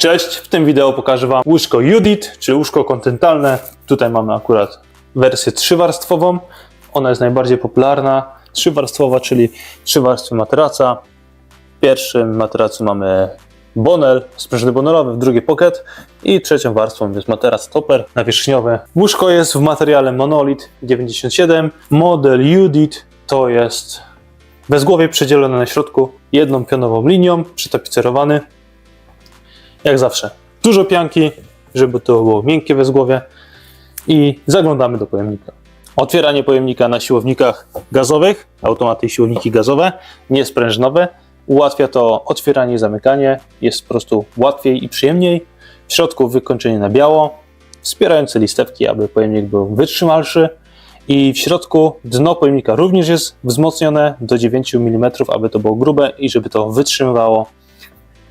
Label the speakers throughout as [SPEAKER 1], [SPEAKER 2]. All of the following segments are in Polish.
[SPEAKER 1] Cześć, w tym wideo pokażę Wam łóżko Judith, czy łóżko kontynentalne. Tutaj mamy akurat wersję trzywarstwową. Ona jest najbardziej popularna. Trzywarstwowa, czyli trzy warstwy materaca. W pierwszym materacu mamy bonel, sprężyny bonelowy, w drugiej pocket i trzecią warstwą jest materac topper nawierzchniowy. Łóżko jest w materiale Monolith 97. Model Judith to jest bezgłowie przedzielone na środku jedną pionową linią, przytapicerowany. Jak zawsze. Dużo pianki, żeby to było miękkie bezgłowie. I zaglądamy do pojemnika. Otwieranie pojemnika na siłownikach gazowych, automaty siłowniki gazowe, nie sprężynowe. Ułatwia to otwieranie i zamykanie. Jest po prostu łatwiej i przyjemniej. W środku wykończenie na biało, wspierające listewki, aby pojemnik był wytrzymalszy. I w środku dno pojemnika również jest wzmocnione do 9 mm, aby to było grube i żeby to wytrzymywało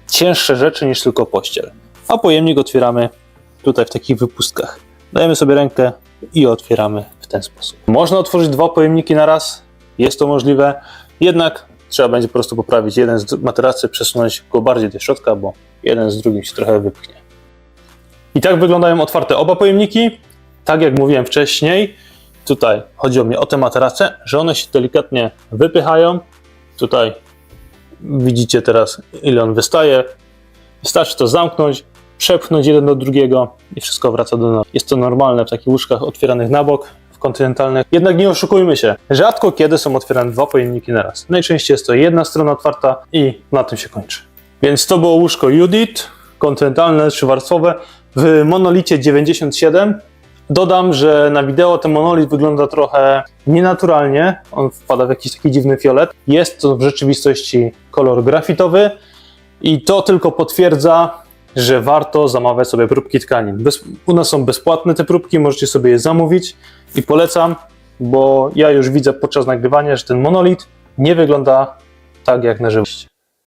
[SPEAKER 1] cięższe rzeczy niż tylko pościel. A pojemnik otwieramy tutaj w takich wypustkach. Dajemy sobie rękę i otwieramy w ten sposób. Można otworzyć dwa pojemniki na raz, jest to możliwe, jednak trzeba będzie po prostu poprawić jeden z materacy, przesunąć go bardziej do środka, bo jeden z drugim się trochę wypchnie. I tak wyglądają otwarte oba pojemniki. Tak jak mówiłem wcześniej, tutaj chodzi o mnie o te materace, że one się delikatnie wypychają. Tutaj widzicie teraz, ile on wystaje. Wystarczy to zamknąć, przepchnąć jeden do drugiego i wszystko wraca do normy. Jest to normalne w takich łóżkach otwieranych na bok, w kontynentalnych. Jednak nie oszukujmy się, rzadko kiedy są otwierane dwa pojemniki na raz. Najczęściej jest to jedna strona otwarta i na tym się kończy. Więc to było łóżko Judith, kontynentalne, trzywarstwowe w monolicie 97. Dodam, że na wideo ten monolit wygląda trochę nienaturalnie. On wpada w jakiś taki dziwny fiolet. Jest to w rzeczywistości kolor grafitowy i to tylko potwierdza, że warto zamawiać sobie próbki tkanin. Bez, u nas są bezpłatne te próbki, możecie sobie je zamówić i polecam, bo ja już widzę podczas nagrywania, że ten monolit nie wygląda tak jak na żywo.